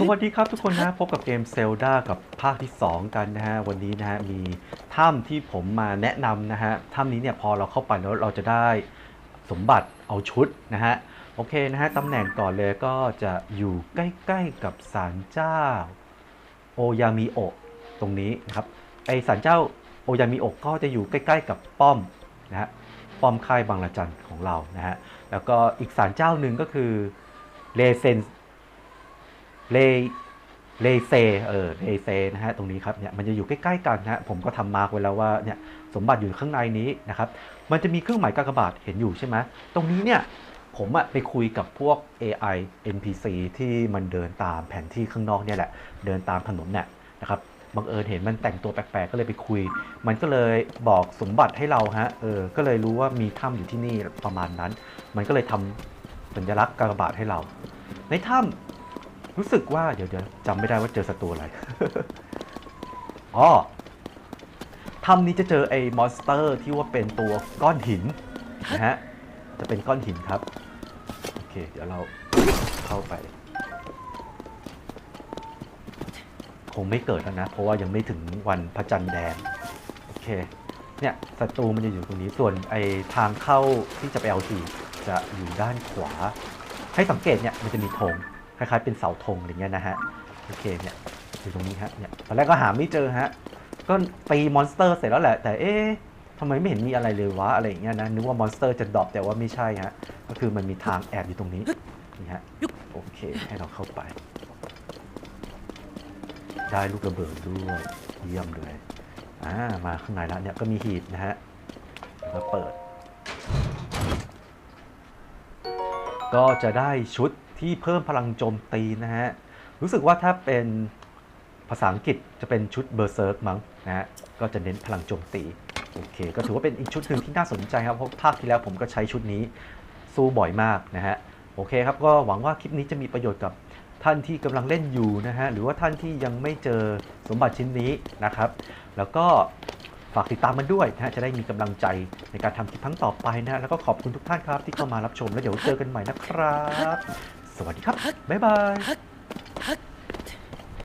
สวัสดีครับทุกคนนะพบกับเกมเซลดากับภาคที่ 2 กันนะฮะ วันนี้นะฮะ มีถ้ำที่ผมมาแนะนำนะฮะ ถ้ำนี้เนี่ยพอเราเข้าไปแล้วเราจะได้สมบัติเอาชุดนะฮะ โอเคนะฮะตำแหน่งก่อนเลยก็จะอยู่ใกล้ๆกับศาลเจ้า โอยามิโอะตรงนี้นะครับ ไอศาลเจ้าโอยามิโอะก็จะอยู่ใกล้ๆกับป้อมนะฮะ ป้อมค่ายบางละจันของเรานะฮะ แล้วก็อีกศาลเจ้าหนึ่งก็คือเลเซน เลเลเซเออเลเซนะฮะตรงนี้ครับเนี่ยมันจะอยู่ใกล้ๆกันนะฮะผมก็ทำมาร์กไว้แล้วว่าเนี่ยสมบัติอยู่ข้างในนี้นะครับมันจะมีเครื่องหมายกากบาทเห็นอยู่ใช่ไหมตรงนี้เนี่ยผมอะไปคุยกับพวก AI NPC ที่มันเดินตามแผนที่ข้างนอกเนี่ยแหละ เดินตามถนนเนี่ยนะครับบังเอิญเห็นมันแต่งตัวแปลกๆ ก็เลยไปคุย มันก็เลยบอกสมบัติให้เราฮะเออก็เลยรู้ว่ามีถ้ำอยู่ที่นี่ประมาณนั้น มันก็เลยทำสัญลักษณ์กากบาทให้เรา ในถ้ำ รู้สึกว่าเดี๋ยวเดี๋ยวจำไม่ได้ว่าเจอศัตรูอะไร อ๋อถ้ำนี้จะเจอไอ้มอนสเตอร์ที่ว่าเป็นตัวก้อนหินนะฮะ จะเป็นก้อนหินครับ โอเค เดี๋ยวเราเข้าไป คงไม่เกิดแล้วนะ เพราะว่ายังไม่ถึงวันพระจันทร์แดง โอเค เนี่ยศัตรูมันจะอยู่ตรงนี้ ส่วนไอ้ทางเข้าที่จะไปเอาทีจะอยู่ด้านขวา ให้สังเกตเนี่ยมันจะมีธง คล้ายๆเป็นเสาธงอะไรเงี้ยนะฮะโอเคเนี่ยอยู่ตรงนี้ฮะเนี่ยตอนแรกก็หาไม่เจอฮะก็ตีมอนสเตอร์เสร็จแล้วแหละ แต่เอ๊ะทำไมไม่เห็นมีอะไรเลยวะอะไรอย่างเงี้ยนะนึกว่ามอนสเตอร์จะดรอปแต่ว่าไม่ใช่ฮะก็คือมันมีทางแอบอยู่ตรงนี้นี่ฮะโอเคให้เราเข้าไป ได้ลูกระเบิดด้วยเยี่ยมเลยอ่ามาข้างในแล้วเนี่ยก็มีหีบนะฮะแล้วเปิด ก็จะได้ชุด ที่เพิ่มพลังโจมตีนะฮะ รู้สึกว่าถ้าเป็นภาษาอังกฤษจะเป็นชุดเบอร์เซิร์กมั้งนะฮะ ก็จะเน้นพลังโจมตี โอเค ก็ถือว่าเป็นอีกชุดหนึ่งที่น่าสนใจครับ เพราะภาคที่แล้วผมก็ใช้ชุดนี้สู้บ่อยมากนะฮะ โอเคครับ ก็หวังว่าคลิปนี้จะมีประโยชน์กับท่านที่กำลังเล่นอยู่นะฮะ หรือว่าท่านที่ยังไม่เจอสมบัติชิ้นนี้นะครับ แล้วก็ฝากติดตามมันด้วยนะฮะ จะได้มีกำลังใจในการทำคลิปครั้งต่อไปนะฮะ แล้วก็ขอบคุณทุกท่านครับที่เข้ามารับชม แล้วเดี๋ยวเจอกันใหม่นะครับ สวัสดีครับ บ๊ายบาย